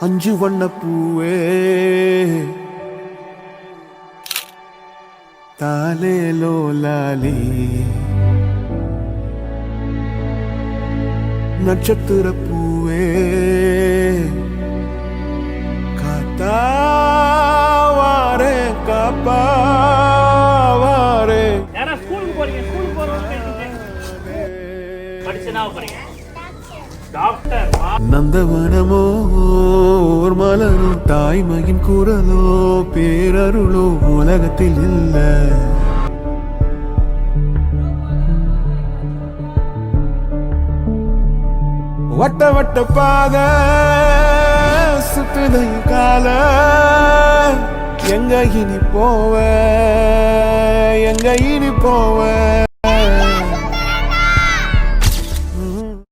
அஞ்சு வண்ண பூவே. தாலே லோலாலி. நட்சத்திர பூவே. காத்தாவாரே காப்பாவாரே. யாரா ஸ்கூலுக்கு போறீங்க? ஸ்கூலுக்கு போறோம் படிச்சுனா போறீங்க? டாக்டர் நந்தவனமோ ஓர் மலரோ தாய்மையின் குரலோ பேரருளோ உலகத்தில் இல்லை. வட்ட வட்ட பாத சுத்துதை கால எங்க இனி போவ எங்க இனி போவ?